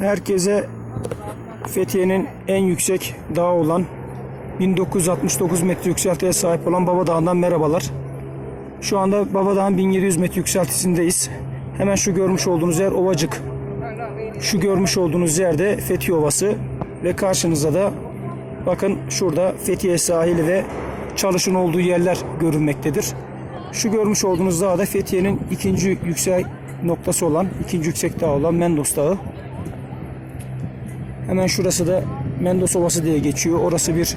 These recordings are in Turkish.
Herkese Fethiye'nin en yüksek dağı olan 1969 metre yükseltiye sahip olan Baba Dağı'ndan merhabalar. Şu anda Baba Dağı'nın 1700 metre yükseltisindeyiz. Hemen şu görmüş olduğunuz yer Ovacık. Şu görmüş olduğunuz yerde Fethiye Ovası ve karşınızda da bakın şurada Fethiye sahili ve çalışın olduğu yerler görünmektedir. Şu görmüş olduğunuz dağ da Fethiye'nin ikinci yüksek noktası olan, ikinci yüksek dağ olan Mendos Dağı. Hemen şurası da Mendos Ovası diye geçiyor. Orası bir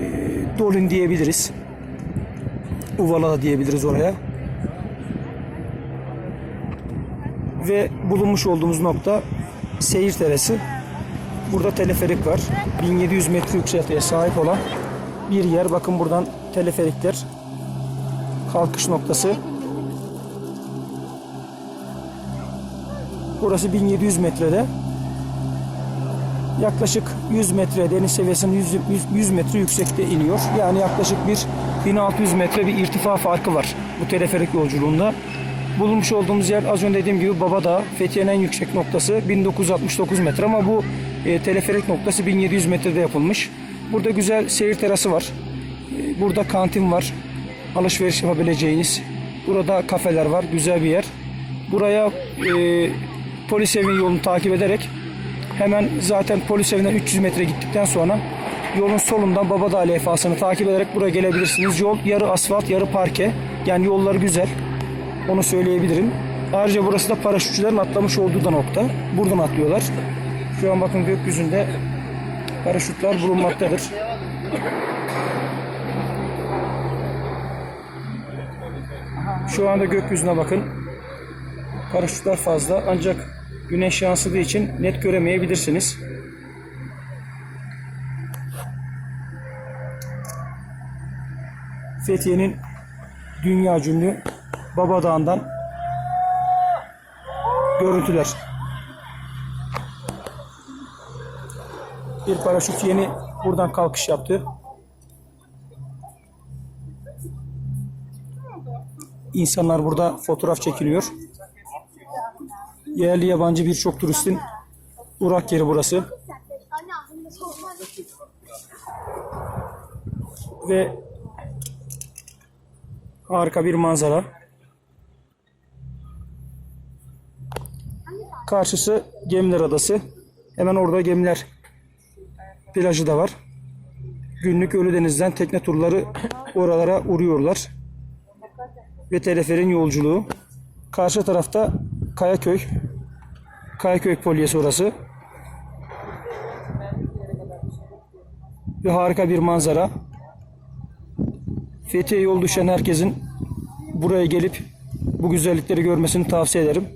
e, dolin diyebiliriz. Uvala da diyebiliriz oraya. Ve bulunmuş olduğumuz nokta Seyir Terası. Burada teleferik var. 1700 metre yüksekliğe sahip olan bir yer. Bakın buradan teleferikler kalkış noktası. Burası 1700 metrede. Yaklaşık 100 metre deniz seviyesinin 100, 100 100 metre yüksekte iniyor. Yani yaklaşık bir 1600 metre bir irtifa farkı var bu teleferik yolculuğunda. Bulunmuş olduğumuz yer az önce dediğim gibi Babadağ, Fethiye'nin en yüksek noktası 1969 metre ama bu e, teleferik noktası 1700 metrede yapılmış. Burada güzel seyir terası var. E, burada kantin var. Alışveriş yapabileceğiniz. Burada kafeler var. Güzel bir yer. Buraya e, polis evinin yolunu takip ederek hemen zaten polis evinden 300 metre gittikten sonra yolun solundan Babadağ levhasını takip ederek buraya gelebilirsiniz. Yol yarı asfalt yarı parke. Yani yolları güzel. Onu söyleyebilirim. Ayrıca burası da paraşütçülerin atlamış olduğu da nokta. Buradan atlıyorlar. Şu an bakın gökyüzünde paraşütler bulunmaktadır. Şu anda gökyüzüne bakın. Paraşütler fazla ancak güneş yansıdığı için net göremeyebilirsiniz. Fethiye'nin dünya ünlü Baba Dağı'ndan görüntüler. Bir paraşüt yeni buradan kalkış yaptı. İnsanlar burada fotoğraf çekiliyor. Yerli yabancı birçok turistin uğrak yeri burası. Ve harika bir manzara. Karşısı Gemiler Adası. Hemen orada gemiler plajı da var. Günlük Ölüdeniz'den tekne turları oralara uğruyorlar. Ve teleferin yolculuğu. Karşı tarafta Kayaköy. Kayaköy Polyesi orası. Ve harika bir manzara. Fethiye yol düşen herkesin buraya gelip bu güzellikleri görmesini tavsiye ederim.